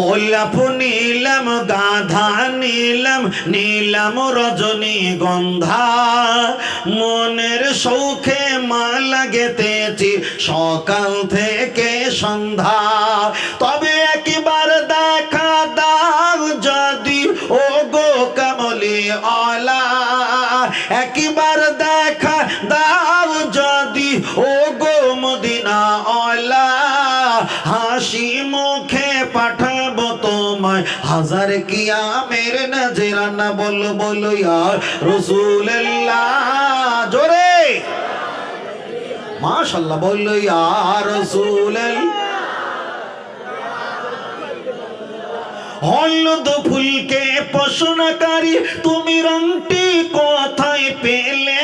গোলাপ নীলম, গাধা নীলম নীলম রজনী গন্ধা। মনের সৌখে মালা গেতেছি সকাল থেকে সন্ধ্যা। তবে একবার দেখা দাও যদি ও গো কামলি অলা একবার দেখা দাও যদি ও গো মদিনা অলা হাসি মুখে পাঠাবো হাজার কিয়ামের নজরানা বল বলো ইয়ার রসুল্লাহ জোরে। মাশাল্লাহ বলল ইয়ার রসুল্লাহ হলুদ ফুলকে পশনাকারী তুমি রংটি কোথায় পেলে?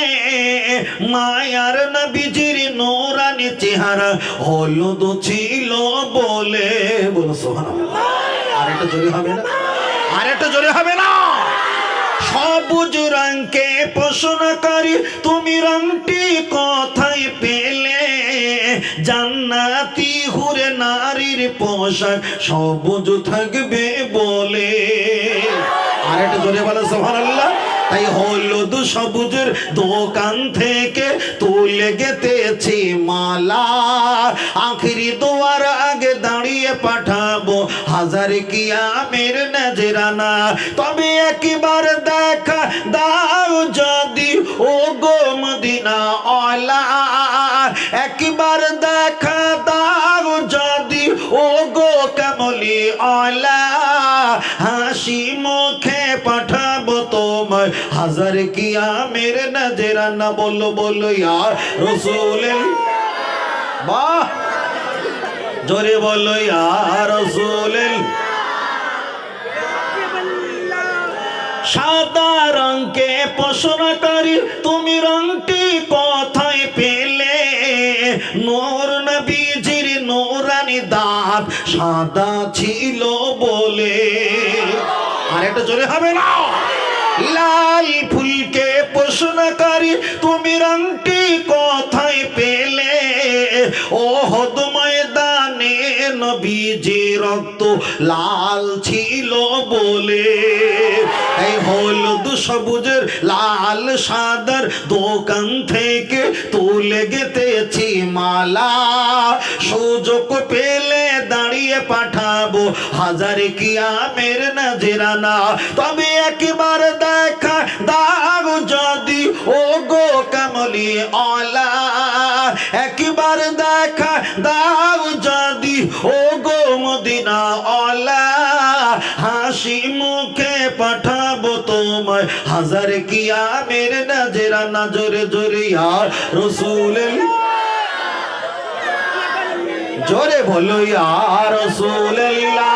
মায়ার নবীজির নোরানি চেহারা হলুদ ছিল বলে বলো, সুবহানাল্লাহ। সবুজ রঙকে পোষণকারী তুমি রংটি পেলে? জান্নাতি হুরে নারীর পোশাক সবুজ থাকবে বলে। জোরে তাই হলুদ সবুজের দোকান থেকে তুলে গেতেছি মালা। আখরি দোয়ার আগে দাঁড়িয়ে পাঠাবো হাজার কিয়ামের নজরানা। তবে একবার দেখা দাও যদি ও গো মদিনা অলা একবার দেখা দাও যদি ও গো কামলি অলা হাসি মুখে পাঠাবো তোমায় হাজার কিয়ামের নজরানা বলো বলো ইয়ার রসুল বাহ! জোরে বলো ইয়ার রসুল রঙকে পশনাকারী তুমি রংটি কোথায় পেলে। নোর নবীজির নোরানি দাঁত সাদা ছিল বলে। আর একটা জোরে হবে না? লাল ফুলকে পোষণাকারী তুমি রংটি কোথায় পেলে। নবীজি রক্ত লাল ছিল বলে। এই হলুদ সবুজের লাল সাদার দোকান থেকে তুলে গেতেছি মালা। সুযোগ পেলে দাঁড়িয়ে পাঠাবো হাজার কিয়ামের নজরানা। তবে একবার দেখা দাও যদি ও গো কামলি অলা একবার দেখা দাও যদি ও গো মদিনা অলা হাসি মুখে পাঠাবো তোমায়। হাজার কিয়া মের জোরে জোরে আর রসুল জোরে বলো, ইয়া রসুল্লাহ